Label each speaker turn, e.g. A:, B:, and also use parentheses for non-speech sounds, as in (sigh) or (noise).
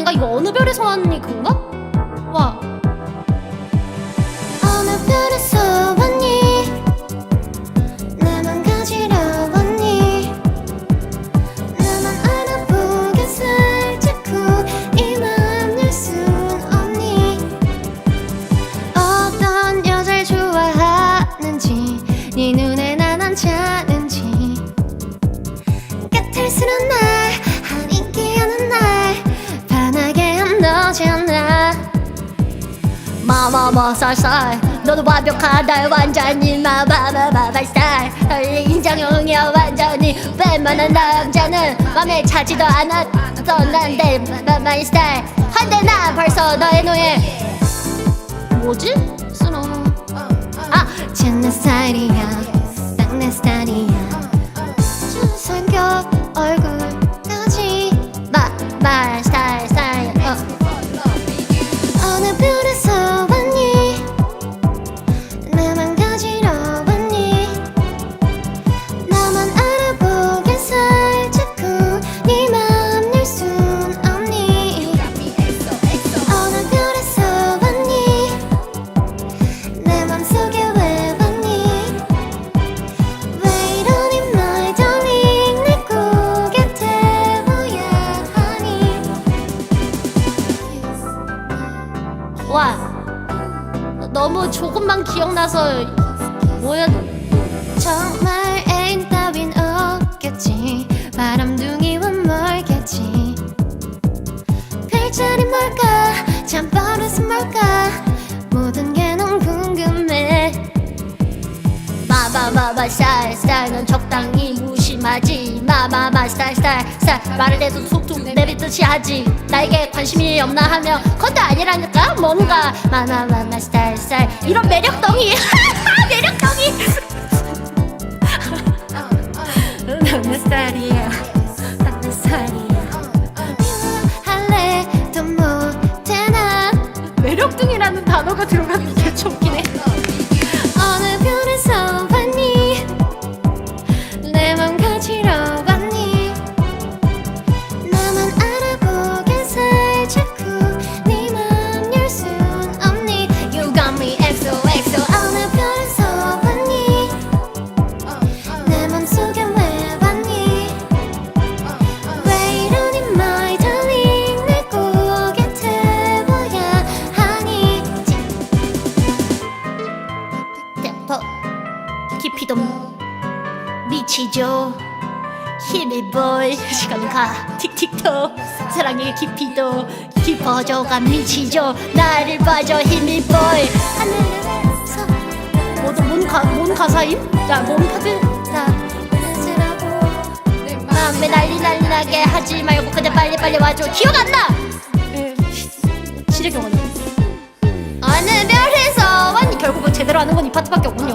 A: 아닌가? 이거 어느 별에서 왔니 그건가? 와. 어느 별에서 왔니 나만 가지러 왔니? 나만 알아보게 살짝 후이맘 열순 없니? 어떤 여자를 좋아하는지 네 눈에 난안 차는지. 까탈스러운 날한 인기 하는 날. 반하게 한 너잖아 마마마 쌀쌀 너도 완벽하다
B: 완전히. 마마마마마 스타일 인정형이야 완전히. 웬만한 남자는 맘에 차지도 않았던 난내 마마의 스타일. 한데 난 벌써 너의 노예. 뭐지?
A: 쓰러 아 쟤내 스타일이야 와 너무 조금만
B: 기억나서 뭐야?
A: 정말 애인 따윈 없겠지. 바람둥이와 멀겠지. 별자리 뭘까? 잠버릇은 뭘까 마마마마 스타일 스타일 넌 적당히
B: 무심하지.
A: 마마마 스타일 스타일 스타일 말을 해도
B: 툭툭 내뱉듯이 하지. 나에게 관심이 없나 하면 그것도
A: 아니라니까 뭔가. 마마마마 스타일 스타일
B: 이런 매력덩이. (laughs)
A: 매력덩이 지금 미치죠.
B: 힘이 보이 시간
A: 가
B: 틱틱톡. 사랑의 깊이도 깊어져가 미치죠.
A: 나를 봐줘 힘이 보이 모두 뭔, 가, 뭔
B: 가사임?
A: 자뭔 파트? 자
B: 마음에 난리 난리 나게 하지 말고 그대 빨리 빨리 와줘. 기억 안 나!
A: 네. 지뢰 경험 어느 별에서 완
B: 결국은 제대로 하는 건 이 파트밖에 없구나.